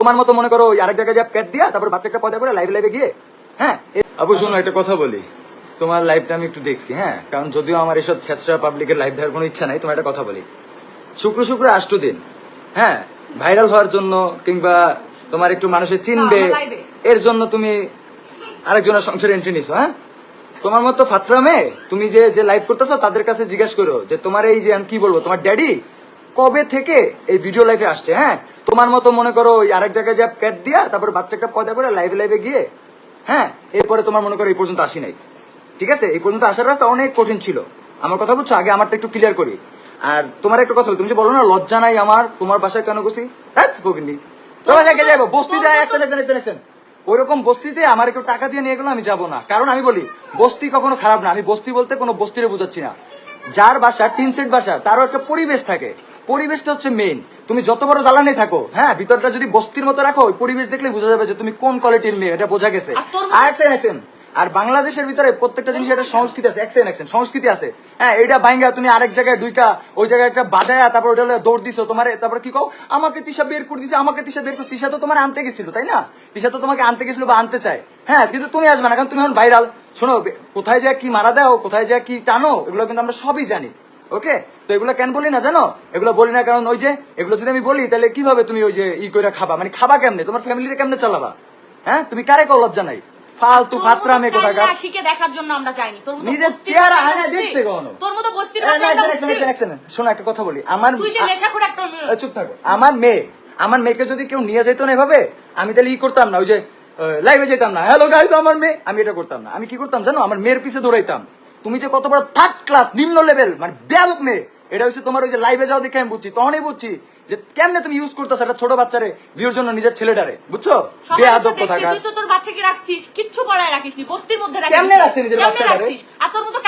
তোমার মতো মনে করো আরেক জায়গায় যা পেট দিয়া তারপর বাচ্চা একটা পয়দা করে লাইভে লাইভে গিয়ে হ্যাঁ? আপু শোনো একটা কথা বলি। তোমার লাইভটা আমি একটু দেখছি হ্যাঁ? কারণ যদিও আমার এসব ছেসরা পাবলিকের লাইভ দেওয়ার কোনো ইচ্ছা নাই তোমার একটা কথা বলি। শুক্র শুক্র আষ্ট দিন হ্যাঁ? ভাইরাল হওয়ার জন্য কিংবা তোমার একটু মানুষে চিনবে। এর জন্য তুমি আরেকজনের সংসারে এন্ট্রি নিছো হ্যাঁ? তোমার মতো ফাতরামে তুমি যে যে লাইভ করতেছো তাদের কাছে জিজ্ঞেস করো যে তোমার এই যে আমি কি বলব তোমার ড্যাডি কবে থেকে এই ভিডিও লাইভে আসছে হ্যাঁ? তোমার মতো মনে করো ওই আরেক জায়গায় যা পেট দিয়া তারপর বাচ্চা একটা পয়দা করে লাইভে লাইভে গিয়ে হ্যাঁ? এরপরে তোমার মনে করো এই পর্যন্ত আসি নাই। ঠিক আছে? এই পর্যন্ত আসার রাস্তা অনেক কঠিন ছিল। আমার কথা বুঝছ? আগে আমারটা একটু ক্লিয়ার করি। আর তোমার একটা কথা তুমি যে বলো না, লজ্জা নাই আমার, তোমার বাসায় কেন গেছি? হ্যাঁ ফকিনি তোমার জায়গায় যাব বস্তি যায় একশন একশন একশন একশন। ওইরকম বস্তিতে আমার একটু টাকা দিয়ে নিয়ে গেলে আমি যাব না। কারণ আমি বলি, বস্তি কখনো খারাপ না। আমি বস্তি বলতে কোনো বস্তিরে বোঝাচ্ছি না। যার বাসা, টিন সেট বাসা, তারও একটা পরিবেশ থাকে। পরিবেশটা হচ্ছে মেইন তুমি যত বড় দালানে থাকো হ্যাঁ ভিতরটা যদি বস্তির মতো রাখো ওই পরিবেশ দেখলে বোঝা যাবে যে তুমি কোন কোয়ালিটির মেয়ে এটা বোঝা গেছে। আর বাংলাদেশের ভিতরে প্রত্যেকটা জিনিসের একটা সংস্কৃতি আছে একশন একশন সংস্কৃতি আছে। হ্যাঁ এটা বাইঙ্গা তুমি আরেক জায়গায় দুইকা ওই জায়গায় একটা বাজায়া তারপর ওটা দৌড় দিছো তোমার তারপর কি কও? আমাকে তিশা বের করে দিছে আমাকে তিশা বের করে তিশা তো তোমার আনতে গেছিল তাই না? তিশা তো তোমাকে আনতে গেছিল বা আনতে চায়। হ্যাঁ কিন্তু তুমি আসবে না কারণ তুমি এখন ভাইরাল শোনো কোথায় যায় কি মারা দাও কোথায় যায় কি টানো এগুলো কিন্তু আমরা সবই জানি ওকে? তো এগুলো কেন বলি না জানো? এগুলো বলি না কারণ ওই যে এগুলো যদি আমি বলি তাহলে কীভাবে তুমি ওই যে ই করে খাবা? মানে খাবা কেমনে? তোমার ফ্যামিলিতে কেমনে চালাবা? হ্যাঁ? তুমি কারে কো লজ্জা নাই? ফালতু কোথাকার? আখিকে দেখার জন্য আমরা চাইনি তোর মতো নিজের চেহারা দেখছে কখনো? তোর মতো বস্তির। শোনো একটা কথা বলি। আমার তুই যে নেশাখোর একটা চুপ থাকো। আমার মেয়ে আমার মেয়েকে যদি কেউ নিয়ে যেত না এভাবে আমি তাহলে ই করতাম না। ওই যে লাইভে যেতাম না। হ্যালো গাইজ আমার মেয়ে। আমি এটা করতাম না। আমি কি করতাম জানো? আমার মেয়ের পিছে দৌড়াইতাম। তুমি যে কত বড় থার্ড ক্লাস নিম্ন লেভেল মানে বেয়ালক মেয়ে। এটা হচ্ছে তোমার ওই যে লাইভে যাও দেখে আমি বুঝছি তখনই বুঝছি। যে কেমনে তুমি ইউজ করতেছো একটা ছোট বাচ্চারে বিয়ের জন্য নিজের ছেলেটারে? বুঝছ? বেয়াদব কোথাকার। তুই তো তোর বাচ্চাকে রাখছিস কিচ্ছু পড়ায় রাখিসনি বস্তির মধ্যে রাখিস কেমনে রাখছি নিজের বাচ্চাটারে? আর তোর মতো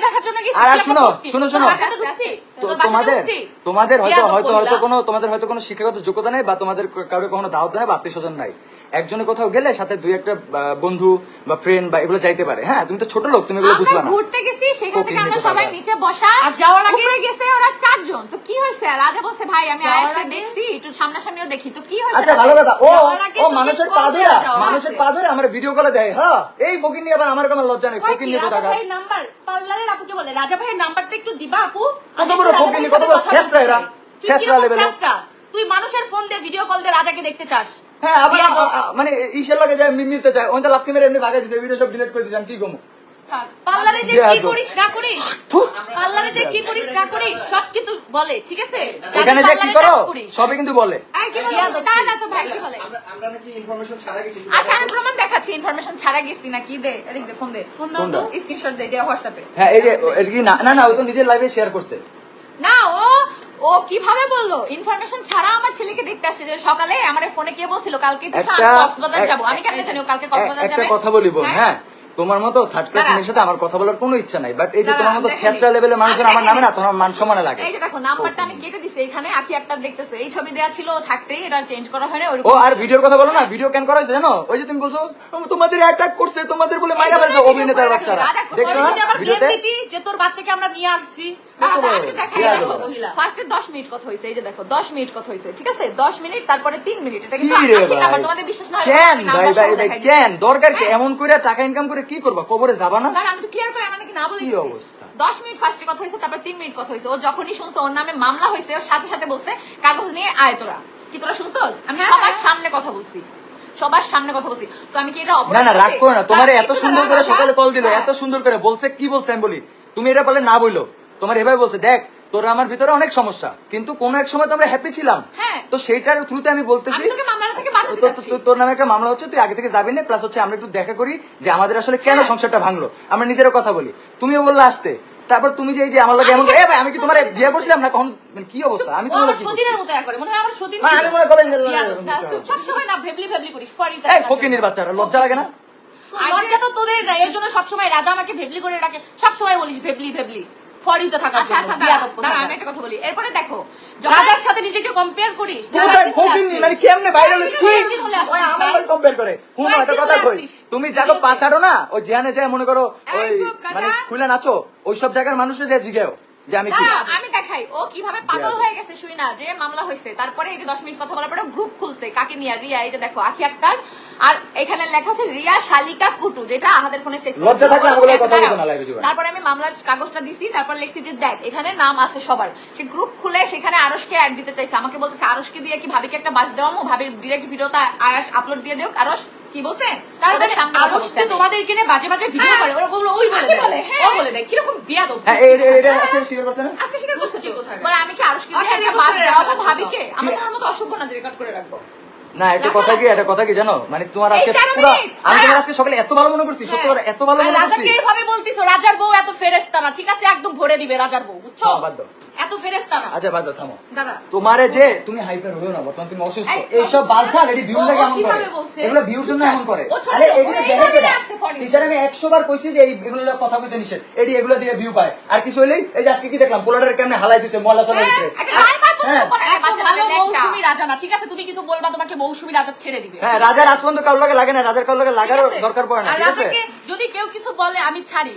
দেখার জন্য গেছিস আর শোনো। শোনো, তোর শোনো। তোমাদের তোমাদের হয়তো হয়তো হয়তো কোনো তোমাদের হয়তো কোনো শিক্ষাগত যোগ্যতা নেই বা তোমাদের কারও কখনো দাওয়াত নাই বা আত্মীয় স্বজন নাই। একজনে কোথাও গেলে সাথে দুই একটা বন্ধু বা ফ্রেন্ড বা এগুলো যাইতে পারে। হ্যাঁ তুমি তো ছোট লোক তুমি এগুলো বুঝবা না। ঘুরতে গেছি সেখান থেকে আমরা সবাই নিচে বসা আর যাওয়ার আগে- গেছে ওরা চারজন। তো কি হয়েছে? রাজা বলছে ভাই আমি আয়েশা আগে- দেখছি একটু সামনাসামনিও দেখি। তো কি হয়েছে আচ্ছা ভালো কথা। ও ও মানুষের পা ধরে মানুষের পা ধরে আমার ভিডিও কলে দেয়। হ্যাঁ এই ফকির নিয়ে আবার আমার কোনো লজ্জা নেই? ফকির নিয়ে রাজা কোথাকার? নাম্বার? পার্লারের আপুকে বলে রাজা ভাইয়ের নাম্বারটা একটু দিবা আপু? কত বড় ফকির কত বড় সাথে কথা ছেঁচড়া বলতে এরা। চাই। তুই মানুষের ফোন দিয়ে ভিডিও কল দিয়ে রাজাকে দেখতে চাস? হ্যাঁ আবার মানে ঈশের লাগে যায় মিলতে চায়। ওইটা লাথি মেরে এমনি ভাগাই দিছে ভিডিও সব ডিলিট করে দিয়েছে আমি কি কমু? পার্লারে যে কি করিস না করিস? পার্লারে যে কি করিস না করিস সব কিন্তু বলে ঠিক আছে? এখানে যে কি করো সবই কিন্তু বলে। এই কি বলে? বিয়াদব। তা তুই। না তো ভাই কি বলে? আমরা আমরা নাকি ইনফরমেশন ছাড়া গেছি আচ্ছা আমি প্রমাণ দেখাচ্ছি ইনফরমেশন ছাড়া গেছি না কি? দে এদিক দে ফোন দে। ফোন দাও ফোন তো। দাও। স্ক্রিনশট দে যে হোয়াটসঅ্যাপে হ্যাঁ এই যে এটা কি না না না ও তো নিজের লাইভে শেয়ার করছে। না ও ও কীভাবে বলল? ইনফরমেশন ছাড়া আমার ছেলেকে দেখতে আসছে যে সকালে আমার ফোনে কে বলছিল? কালকে তো কক্সবাজার যাব। আমি কেন জানি ও কালকে কক্সবাজার একটা কথা বলি বোন হ্যাঁ? তোমার মতো থার্ড ক্লাস মেয়ের সাথে আমার কথা বলার কোনো ইচ্ছা নাই। বাট এই যে তোমার মতো। ছেঁচড়া লেভেলের মানুষজন আমার নামে না তোমার মান সম্মানে লাগে এই যে দেখো নাম্বারটা আমি কেটে দিছি এখানে আখি একটা দেখতেছো। এই ছবি দেয়া ছিল থাকতেই এটা চেঞ্জ করা হয়নি না ও আর ভিডিওর কথা বলো না ভিডিও কেন করা হয়েছে জানো? ওই যে তুমি বলছো তোমাদের অ্যাটাক করছে তোমাদের বলে মাইরা ফেলছে অভিনেতার বাচ্চারা। দেখছ না ভিডিওতে যে তোর বাচ্চাকে আমরা নিয়ে আসছি কত বড়? আমি দেখাই বিয়াদব। দেখো ফার্স্টে 10 মিনিট কথা হইছে এই যে দেখো 10 মিনিট কথা হইছে ঠিক আছে? 10 মিনিট তারপরে 3 মিনিট। এটা কিন্তু কি রে আখি নাম্বার ভাই? তোমাদের বিশ্বাস না কেন ভাই ভাই ভাই কেন? দরকার কি এমন করে টাকা ইনকাম করে কি করবা? কবরে যাবা না? কারণ আমি তো ক্লিয়ার করে আমার না বলে কি অবস্থা? 10 মিনিট ফার্স্টে কথা হইছে তারপর 3 মিনিট কথা হইছে। ও যখনই শুনছে ওর নামে মামলা হইছে ওর সাথে সাথে বলছে কাগজ নিয়ে আয় তোরা। কি তোরা শুনছস? আমি হ্যাঁ, সবার হ্যাঁ। সামনে কথা বলছি। সবার সামনে কথা বলছি। তো আমি কি এটা না না রাগ করো না। তোমার এত সুন্দর করে সকালে কল দিল হ্যাঁ। এত সুন্দর করে বলছে কি বলছে আমি বলি? তুমি এটা বলে না বলল তোমার এভাবে বলছে দেখ তোর আমার ভিতরে অনেক সমস্যা কিন্তু কোন এক সময় তো আমরা হ্যাপি ছিলাম। হ্যাঁ। তো সেইটার থ্রুতে আমি বলতেছি তোর নামে একটা মামলা হচ্ছে তুই আগে থেকে যাবি না প্লাস হচ্ছে আমরা একটু দেখা করি যে আমাদের আসলে কেন হ্যাঁ। সংসারটা ভাঙলো। আমরা নিজেরও কথা বলি। তুমিও বললে আসতে। তারপর তুমি যে এই যে আমার লাগে এমন এ ভাই আমি কি তোমার বিয়ে করছিলাম না? কখন মানে কি অবস্থা? আমি তোমার আমার কি সতীনের মতো করে মনে হয় আমার সতীন হ্যাঁ, আমি মনে করেন যে- বিয়াদব। হ্যাঁ, চুপ, সব সময় না ভেবলি ভেবলি করিস ফরি এই ফকিনির বাচ্চারা লজ্জা লাগে না? লজ্জা তো তোদের এর জন্য সবসময় রাজা আমাকে ভেবলি করে ডাকে সবসময় বলিস ভেবলি ভেবলি। ফরিতে থাকার আচ্ছা আচ্ছা দাঁড়া, দাঁড়া, আমি একটা কথা বলি। এরপরে দেখো রাজার সাথে নিজেকে কম্পেয়ার করিস তুই কোথায় কয়েকদিন হলে ফকিনি আসছিস। মানে কেমনে ভাইরাল কয়েকদিন ছি কয়েকদিন হলে আসছিস, ওই আমার কম্পেয়ার করে। হুম একটা কথা কই। তুমি যাকে পাচারো না ওই জিয়ানে যায় মনে করো ওই মানে খুলে নাচো ওই সব জায়গার মানুষের যায় জিগেও। যে আমি কি? আমি দেখাই। ও কীভাবে পাগল হয়ে গেছে শুই না যে মামলা হয়েছে। তারপরে এই যে দশ মিনিট কথা বলার পরে গ্রুপ খুলছে কাকে নিয়ে? রিয়া এই যে দেখো আখি আক্তার। আর এখানে লেখা আছে রিয়া শালিকা কুটু যেটা আমাদের ফোনে সেভ লজ্জা থাকলে আমাগুলো কথা বলতো না তারপরে আমি মামলার কাগজটা দিছি তারপর লিখছি যে দেখ এখানে নাম আছে সবার। সে গ্রুপ খুলে সেখানে আরশকে অ্যাড দিতে চাইছে। আমাকে বলতেছে আরশকে দিয়ে কি ভাবিকে একটা বাস দেওয়া ভাবির ডিরেক্ট ভিডিওটা আয়াস আপলোড দিয়ে দেও আরশ। কি বলছে তার সামনে। তোমাদের কিনে বাজে বাজে ভিডিও হ্যাঁ। করে ওরা বলল ওই বলে বলে, হ্যাঁ। ও বলে দেয় কীরকম বিয়া দো এটা এটা আজকে স্বীকার করছে না আজকে স্বীকার করছে কি কোথায়। আমি কি রাখো, ভাবিকে। আমার তো মতো অসভ্য না যে রেকর্ড করে রাখব না একটা কথা কি একটা কথা কি জানো? মানে তোমার আজকে পুরো আমি তোমার আজকে সকালে এত ভালো মনে করছি সত্যি হ্যাঁ। কথা এত ভালো মনে করছি। রাজাকে এভাবে বলতিছো রাজার বউ এত ফেরেস্তা না ঠিক আছে? একদম ভরে দিবে রাজার বউ বুঝছ? হ্যাঁ, বাদ দাও। এত ফেরেস্তা না। আচ্ছা বাদ দাও, থামো। দাঁড়া তোমারে যে তুমি হাইপার হইও না বর্তমান তুমি অসুস্থ। এই, এইসব বালছাল এটি ভিউ লাগে এমন করে। এগুলো ভিউর জন্য এমন করে। আরে এগুলো দেখে you। টিচার আমি 100 বার কইছি যে এই এগুলো কথা কইতে নিষেধ। এডি এগুলো দিয়ে ভিউ পায়। আর কিছু হইলেই এই যে আজকে কি দেখলাম? পোলারের কেমনে হালাই দিচ্ছে ময়লা সলা হ্যাঁ, হ্যাঁ। ঠিক আছে? তুমি কিছু বলবা তোমাকে মৌসুমী রাজা ছেড়ে দিবে। হ্যাঁ রাজার আসপন্দ কারোর লাগে লাগে না রাজার কারোর লাগে লাগারও দরকার পড়ে না ঠিক আছে? যদি কেউ কিছু বলে আমি ছাড়ি।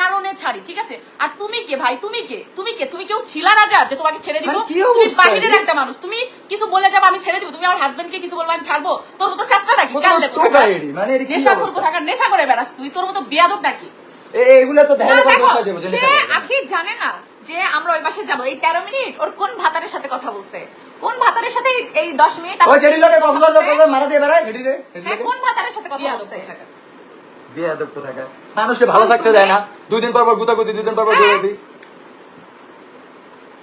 কারণে ছাড়ি ঠিক আছে? আর তুমি কে ভাই? তুমি কে? তুমি কে? তুমি কেউ ছিলা রাজা যে তোমাকে ছেড়ে দিব? তুমি বাহিরের একটা মানুষ। তুমি কিছু বলে যাব আমি ছেড়ে দিব। তুমি আমার হাজবেন্ড কে কিছু বলব আমি ছাড়বো। তোর মতো চেষ্টা নাকি? মানে নেশা করব থাকার নেশা করে বেড়াস। তুই তোর মতো বিয়াদব নাকি? এগুলো তো দেখা না, করে দেখো, বসা যাবে জিনিস সে আখি জানে না যে আমরা ওই বাসায় যাব। এই তেরো মিনিট ওর কোন ভাতারের সাথে কথা বলছে? কোন ভাতারের সাথে এই- দশ মিনিট ওই যেটি লোকে কথা? করবে মারা দিয়ে বেড়ায় হেডি রে হ্যাঁ, কোন ভাতারের সাথে কথা বলছে? কোথাকার। বিয়াদব কোথাকার? মানুষে ভালো থাকতে দেয় না। দুই দিন পর পর গুতাগুতি দুই দিন পর পর হ্যাঁ। গুতাগুতি।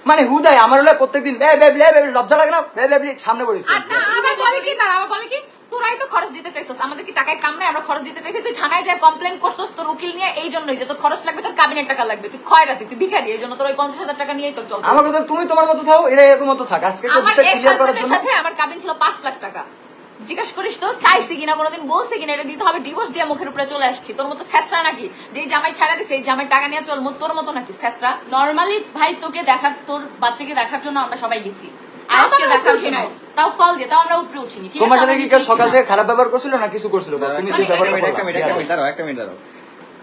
মানে হুদায় আমার হলে প্রত্যেকদিন লজ্জা লাগে না? বে বে বে সামনে পড়েছি আবার বলে কি তারা? আবার বলে কি? তোরাই তো খরচ দিতে চাইছিস আমাদের কি টাকায় কাম নাই আমরা খরচ দিতে চাইছি? তুই থানায় যায় কমপ্লেন করছিস তোর উকিল নিয়ে এই জন্যই যে তোর খরচ লাগবে তোর কাবিনের টাকা লাগবে তুই খয়রাতি তুই ভিখারি এই জন্য তোর ওই পঞ্চাশ হাজার টাকা নিয়েই তোর চলছে আমার কথা তুমি তোমার মতো থাও এরা এরকম মতো থাক। আজকে আমার এক্স হাজবেন্ডের সাথে আমার কাবিন ছিল পাঁচ লাখ টাকা। জিজ্ঞেস করিস তো চাইছি কিনা কোনোদিন বলছে কিনা এটা দিতে হবে ডিভোর্স দিয়ে মুখের উপরে চলে আসছি। তোর মতো স্যাসরা নাকি? যে জামাই ছাড়া দিছে এই জামাই টাকা নিয়ে চল তোর মতো নাকি স্যাসরা নর্মালি ভাই তোকে দেখার তোর বাচ্চাকে দেখার জন্য আমরা সবাই গেছি। আজকে দেখার জন্য। নাই। তাও কল দিয়ে তাও আমরা উপরে উঠিনি ঠিক তোমার সাথে কি কেউ সকাল থেকে খারাপ ব্যবহার করছিল না কিছু করছিল? তুমি যে মানে ব্যাপারটা একটা মিনিট একটা মিনিট দাঁড়াও একটা মিনিট দাঁড়াও।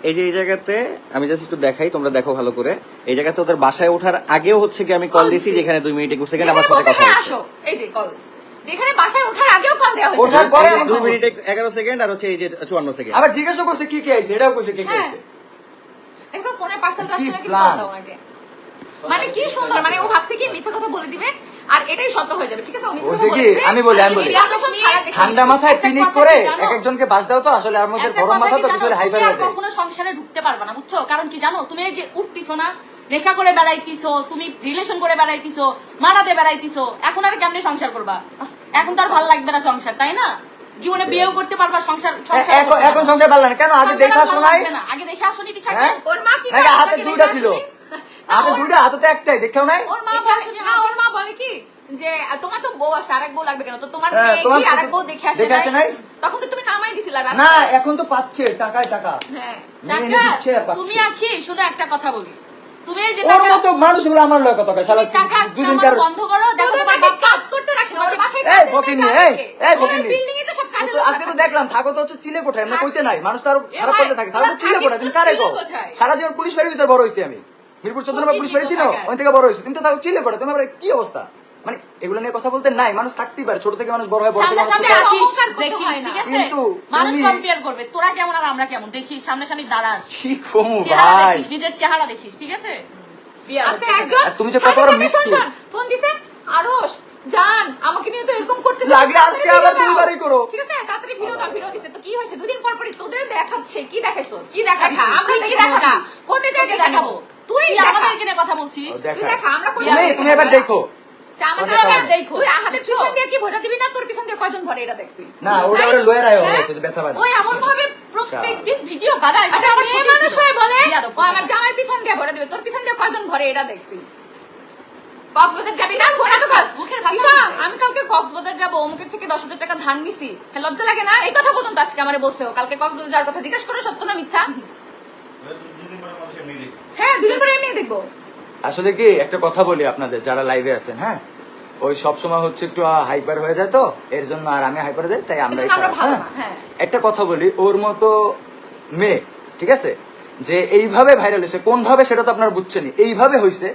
এই যে এই জায়গাতে আমি জাস্ট একটু দেখাই তোমরা দেখো ভালো করে। এই জায়গাতে ওদের বাসায় ওঠার আগেও হচ্ছে কি আমি কল দিছি যেখানে দুই মিনিট একুশ সেকেন্ড আমার সাথে কথা হ্যাঁ, হচ্ছে এই যে কল যেখানে বাসায় ওঠার আগেও কল দেওয়া হয়েছে। ওঠার পরে এই দুই মিনিট এগারো সেকেন্ড আর হচ্ছে এই যে চুয়ান্ন সেকেন্ড। আবার জিজ্ঞাসা করছে কি কি আইছে এটাও কইছে কি কি। আইছে। একদম ফোনে পার্সেল কি নাকি? কল দাও আগে মানে কি সুন্দর মানে ও ভাবছে কি মিথ্যা কথা বলে দিবে? আর এটাই সত্য হয়ে যাবে ঠিক আছে? কি, আমি বলি, আমি বলি। ঠান্ডা মাথায় পিনিক করে এক একজনকে বাস দাও তো আসলে আর মধ্যে গরম মাথা তো? কিছু হাইপার হয়ে যায়। কখনো সংসারে ঢুকতে পারবে না বুঝছ? কারণ কি জানো? তুমি এই যে উঠতিছো না নেশা করে বেড়াইতিছো তুমি রিলেশন করে বেড়াইতিছো মারাতে বেড়াইতিছো এখন আর কেমনে সংসার করবা? এখন তো আর ভালো লাগবে না সংসার তাই না? জীবনে বিয়েও করতে পারবা সংসার এখন করতে এখন পারবা। সংসার কেন? আগে দেখা শোনাই আগে দেখে আসনি কি হ্যাঁ? ওর মা কি হাতে দুইটা ছিল? হাতে না, দুইটা হাতে তো একটাই দেখেও নাই? ওর মা বলে না আমাকে। ওর মা বলে কি? যে তোমার তো বউ আছে আরেক বউ লাগবে কেন? তো তোমার হ্যাঁ, মেয়ে কি আরেক বউ দেখে আসে দেখে নাই? তখন তো তুমি নামাই দিছিলা না এখন তো পাচ্ছে টাকায় টাকা। হ্যাঁ টাকা, তুমি আখি শুনো একটা কথা বলি। তুমি যে ওর মতো মানুষগুলো আমার লয় কথা কয় শালা দুদিন কার বন্ধ করো দেখো তোমার কাজ করতে রাখে ওর বাসায় এই কাজের ফকির মেয়ে নিয়ে এই এই করে। ফকির এ তো সব কাজের আজকে তো দেখলাম থাকো তো হচ্ছে চিলে কোঠায় আমরা কইতে নাই। মানুষ তো আরও খারাপ করতে থাকে। তাহলে তো চিলে কোঠায় তুমি কারে গো সারা জীবন পুলিশ বাড়ির ভিতরে বড় হইছি আমি। মিরপুর চোদ্দ নম্বর পুলিশ বাড়ি কোথাকার? ওই থেকে বড় হইছি তুমি তো থাকো চিলে কোঠায় তুমি আবার কি অবস্থা? মানে এগুলো নিয়ে কথা বলতে নাই মানুষ থাকতেই পারে ছোট থেকে মানুষ বড় হয় বড় থেকে করতে কিন্তু মানুষ কম্পেয়ার করবে তোরা কেমন আর আমরা কেমন? দেখিস সামনে সামনে দাঁড়াস কি কমু ভাই। নিজের চেহারা দেখিস ঠিক আছে? আর তুমি যে কত বড় শোন, ফোন দিছে আরশ জান আমাকে নিয়ে তো এরকম করতেছে লাগলে আজকে আবার। দুইবারই করো। ঠিক আছে তাড়াতাড়ি ভিডিও দাও ভিডিও দিছে। তো কি হয়েছে? দুদিন পর পরই তোদের দেখাচ্ছে কি দেখাইছো কি দেখা, তুই? আমরা কি দেখাবো? তোকে দেখাবো? তুই আমাদেরকে নিয়ে কথা বলছিস? তুই দেখা। আমরা তুমি তুমি দেখাবো? এবার দেখো হ্যাঁ? হয়েছে ব্যথা পায় ওই এমন ভাবে প্রত্যেকদিন ভিডিও বানায়। আরে আমার মেয়ে মানুষ হয়ে বলে। বিয়াদব। ও আমার জামার পিছন দিয়ে ভরে দিবে। তোর পিছন দিয়ে কয়জন ভরে এটা দেখ কক্সবাজার যাবি না? মুখের ভাষা আমি কালকে কক্সবাজার যাব। অমুকের থেকে দশ হাজার টাকা ধার নিছি। হ্যাঁ, লজ্জা লাগে না? এই কথা পর্যন্ত আজকে আমার বলছে। কালকে কক্সবাজার যাওয়ার কথা। জিজ্ঞেস করে সত্য না মিথ্যা? হ্যাঁ দুদিন পরে এমনি দেখব। আসলে কি একটা কথা বলি আপনাদের যারা লাইভে আছেন হ্যাঁ? ওই সব সময় হচ্ছে একটু হাইপার হয়ে যায় তো এর জন্য আর আমি হাইপার যাই তাই আমরা না, হ্যাঁ। একটা কথা বলি ওর মতো মেয়ে ঠিক আছে? যে এইভাবে ভাইরাল হয়েছে কোন ভাবে সেটা তো আপনারা বুঝছেনই এইভাবে হয়েছে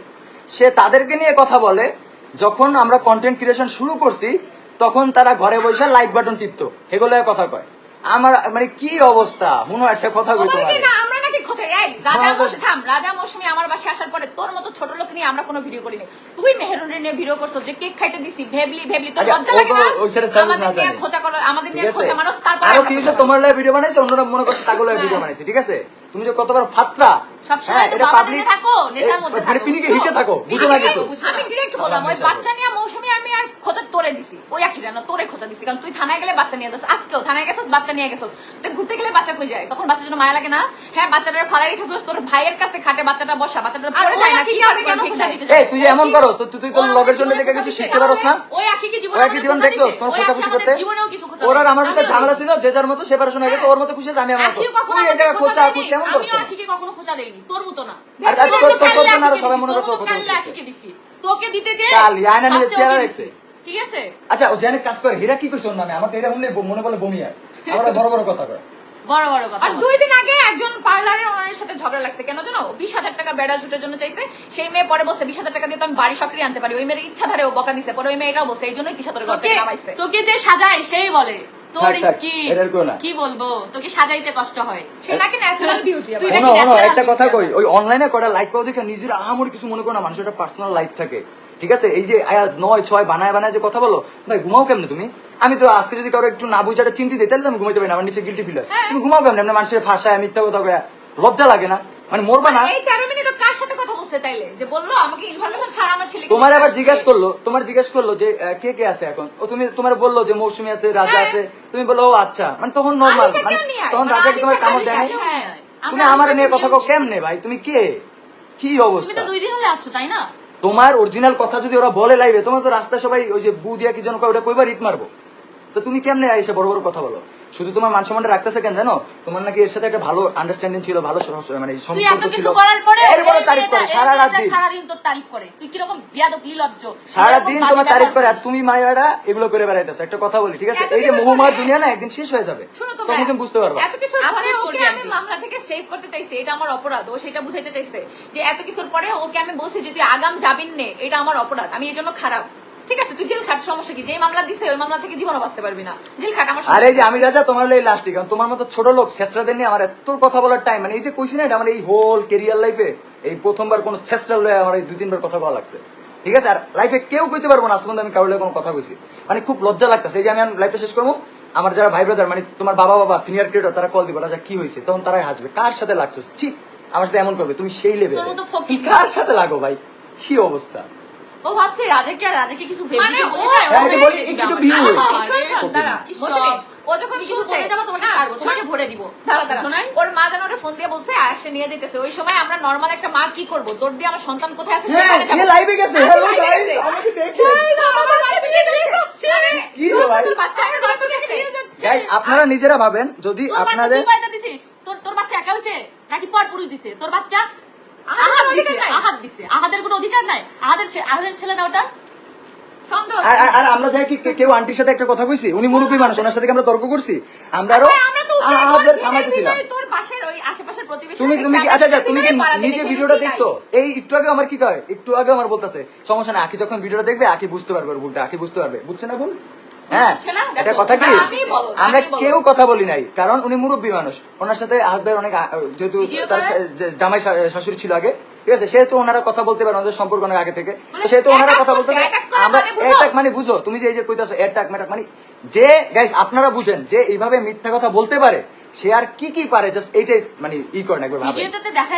সে তাদেরকে নিয়ে কথা বলে যখন আমরা কন্টেন্ট ক্রিয়েশন শুরু করছি তখন তারা ঘরে বসে লাইক বাটন টিপতো এগুলো কথা কয়। আমার মানে কি অবস্থা? মনে একটা কথা কই তোমার। তোমার কি না আমরা নাকি খোঁজে এই রাজা আমাদের- থাম রাজা মৌসুমী আমার বাসায় আসার পরে তোর মতো ছোট লোক নিয়ে আমরা কোনো ভিডিও করিনি। তুই মেহেরুনের নিয়ে ভিডিও করছ যে কেক খাইতে দিছি ভেবলি ভেবলি তোর আচ্ছা, লজ্জা লাগে না? আমাদের নিয়ে খোঁচা করো আমাদের নিয়ে খোঁচা মানুষ তারপর আরও কি তোমার লাইভ ভিডিও বানাইছে অন্যরা মনে করছে তাগুলো ভিডিও হ্যাঁ। বানাইছে ঠিক আছে? তুমি যে কতবার ফাত্রা সবসময় তো বাবা থাকো, নেশার মধ্যে মানে থাকো, পিনিকে হিটে থাকো বুঝো না কিছু। আমি ডিরেক্ট বললাম? ওই বাচ্চা নিয়ে মৌসুমী আমি আর খোঁচা তোরে দিছি। ওই আখিরা না তোরে খোঁচা দিছি। কারণ তুই থানায় গেলে বাচ্চা নিয়ে যাস। আজকেও থানায় গেছিস বাচ্চা নিয়ে গেছিস। তুই ঘুরতে গেলে বাচ্চা কই যায়? তখন বাচ্চার জন্য মায়া লাগে না? হ্যাঁ বাচ্চাটা ফালাই রেখেছিস তোর ভাইয়ের কাছে খাটে বাচ্চাটা বসা। বাচ্চাটা পড়ে যায় না কি কেন? কেন ঠিক দিতে এই তুই এমন করো তো তুই তোর লগের জন্য কিছু শিখতে পারোস না? ওই আখি কি জীবনে? কোনো খুশি করতে? জীবনেও কিছু খোঁচা ওরা আর আমার ঝামেলা ছিল যে যার মতো সে পড়াশোনা গেছে ওর মতো খুশি আছে, আমি আমার মতো তুই এই। খুঁজছে এমন। আখিকে কখনো খোঁচা দেইনি তোর মতো না। আর- আর আরও সবাই মনে করছে। তোকে দিতে যে কালি, আয়না নিয়ে চেহারা ওকে ঠিক আছে? আচ্ছা ও জানে কাজ করে হীরা কি ওর নামে? আমাকে শুনলে মনে বলে বমি আমরা বড় বড় কথা কয়। বড় বড় কথা আর দুই দিন আগে একজন পার্লারের ওনারের সাথে ঝগড়া লাগছে। কেন জানো? বিশ হাজার টাকা বেড়া শুটের জন্য চাইছে। সেই মেয়ে পরে বসে বিশ হাজার টাকা দিয়ে তো আমি বাড়ি সক্রিয় আনতে পারি। ওই মেয়ের ইচ্ছা ধারে ও বকা দিছে। পরে ওই মেয়ে এটাও বসে এই জন্যই তিসা তোর ঘর তোকে থেকে নামাইছে। তোকে যে সাজায় সেই বলে। তোর থাক, থাক, কি এটা আর করো না। কি বলব? তোকে সাজাইতে কষ্ট হয়। সে নাকি ন্যাচারাল বিউটি তুই শোনো, নাকি শোনো, natural একটা কথা কই ওই অনলাইনে কটা লাইক পাওয়া দেখে নিজের আহামরি কিছু মনে করো না মানুষের একটা পার্সোনাল লাইফ থাকে। ঠিক আছে? এই যে নয় ছয় বানায় বানায় যে কথা বলো ভাই ঘুমাও কেমনে তুমি? আমি তো আজকে যদি কারও একটু না বুঝাটা চিন্তি দিই তাহলে আমি ঘুমাইতে পারি না আমার নিচে গিলটি ফিল হয়। হ্যাঁ। তুমি ঘুমাও কেমনে? মানুষের ভাষায় মিথ্যা কথা কয়া। লজ্জা লাগে না। মানে মরবা না। এই তেরো মিনিট ও কার সাথে কথা বলছে তাইলে? যে বলল আমাকে ইনফরমেশন ছাড়া আমার ছেলে তোমার আবার জিজ্ঞাসা করল তোমার জিজ্ঞাসা করল যে কে কে আছে এখন? ও তুমি তোমার বলল যে মৌসুমী আছে রাজা হ্যাঁ। আছে। তুমি বলল ও আচ্ছা। মানে তখন নর্মাল মানে তখন মানে রাজাকে তোমার কামড় দেয় নিয়ে আয়। তুমি আমার নিয়ে কথা কও কেমনে ভাই? তুমি কে? কি তুমি অবস্থা? তো দুই দিন হলে আসছো তাই না? তোমার অরিজিনাল কথা যদি ওরা বলে লাইবে তোমার তো রাস্তা সবাই ওই যে বু দিয়া কি যেন কয় ওটা কইবার রিট মারবো? তো তুমি কেমনে এসে বড় বড় কথা বলো? শুধু তোমার মান সম্মানটা রাখতেছে কেন জানো? তোমার নাকি এর সাথে একটা ভালো আন্ডারস্ট্যান্ডিং ছিল ভালো মানে সম্পর্ক ছিল কিছু করার এরপরে তারিফ করে সারা রাত দিন। সারাদিন তোর তারিফ করে। তুই কীরকম বিয়াদব নির্লজ্জ। সারাদিন কীরকম তোমার তারিফ করে আর তুমি মায়েরা এগুলো করে বেড়াইতেছো। একটা কথা বলি ঠিক আছে? এই যে কিছু মোহমার দুনিয়া না একদিন শেষ হয়ে যাবে। শোনো তখন তুমি বুঝতে পারবা। এত পরে miss ওকে আমি মামলা থেকে সেভ করতে চাইছি এটা আমার অপরাধ ও সেটা বুঝাইতে চাইছে। যে এত কিছুর পরে ওকে আমি বলছি যে তুই আগাম যাবিন নে এটা আমার অপরাধ আমি এই জন্য খারাপ। ঠিক আছে তুই জেল খাট সমস্যা কি? যে মামলা দিছে ওই মামলা থেকে জীবনও বাঁচতে পারবি না। জেল খাট আমার আর যে আমি রাজা তোমার এই লাস্ট কারণ তোমার মতো ছোট লোক ছেসরাদের নিয়ে আমার এত কথা বলার টাইম মানে এই যে কইছি না এটা আমার এই হোল কেরিয়ার লাইফে এই প্রথমবার কোনো ছেসরা লয়ে আমার এই দুই তিনবার কথা বলা লাগছে। ঠিক আছে? আর লাইফে কেউ কইতে পারব না আমি কারোর কোনো কথা কইছি। মানে খুব লজ্জা লাগতেছে। এই যে আমি লাইফে শেষ করব আমার যারা ভাই ব্রাদার মানে তোমার বাবা বাবা সিনিয়র ক্রিয়েটর তারা কল দিব রাজা কি হয়েছে? তখন তারাই হাসবে। কার সাথে লাগছো? ছি আমার সাথে এমন করবে তুমি সেই লেভেল। কার সাথে লাগো ভাই? কি অবস্থা? ও ভাবছে রাজাকে আর রাজাকে কিছু ভেবে মানে দিতে ও- বলে যায়, ও একটু ভেবে বলি, দিবে একটু আমাকে। view হই। আরে, শোন, শোন, দাঁড়া। কি মৌসুমী, সব? ও যখন কিছু বলে যাবা, তোমাকে ছাড়বো, তোমাকে ভরে দিব। দাঁড়া, দাঁড়া। শোনাই? ওর মা যেন ওরে ফোন দিয়ে বলছে আসে নিয়ে যেতেছে ওই সময় আমরা নর্মাল একটা মা কি করব তোর দিয়ে আমার সন্তান কোথায় আছে সেখানে যাব। লাইভে গেছে হ্যালো গাইস আমাকে দেখে এই তো, আমার বাচ্চা কি ভাই আপনারা নিজেরা ভাবেন যদি আপনাদের? তোর তোর বাচ্চা একা হইছে নাকি পর পুরুষ দিছে তোর বাচ্চা আহাদ দিছে আহাদ দিছে। আহাদের কোনো অধিকার নাই? আহাদের আহাদের ছেলে না ওটা আর আর- আর আমরা যাই কি কেউ আন্টির সাথে একটা কথা কইছি? উনি মুরব্বী মানুষ ওনার সাথে আমরা তর্ক করছি? আমরা আরও ভাই, আমরা তো উপরে আমাদের তোর থামাইতেছিলাম ভিডিওয় তোর পাশের ওই আশেপাশের প্রতিবেশী তুমি তুমি কি আচ্ছা তুমি কি নিজে ভিডিওটা দেখছ? এই একটু আগে আমার কি কয়? একটু আগে আমার বলতেছে। সমস্যা না আকি যখন ভিডিওটা দেখবে আকি বুঝতে পারবে ভুলটা আকি বুঝতে পারবে। বুঝছে না ভুল হ্যাঁ এটা কথা কি? আমরা কেউ কথা বলি নাই কারণ উনি মুরব্বী মানুষ। ওনার সাথে অনেক যেহেতু তার জামাই শাশুড়ি ছিল আগে ঠিক আছে? সেহেতু ওনারা কথা বলতে পারে ওনাদের সম্পর্ক অনেক আগে থেকে। মানে সেহেতু ওনারা কথা বলতে আমরা মানে? অ্যাটাক মানে বুঝো। তুমি যে এই যে কইতাছো অ্যাটাক ম্যাটাক মানে যে গাইস আপনারা বুঝেন যে এইভাবে মিথ্যা কথা বলতে পারে সে আর কি কি পারে? জাস্ট এইটাই মানে ই করেন একবার দেখা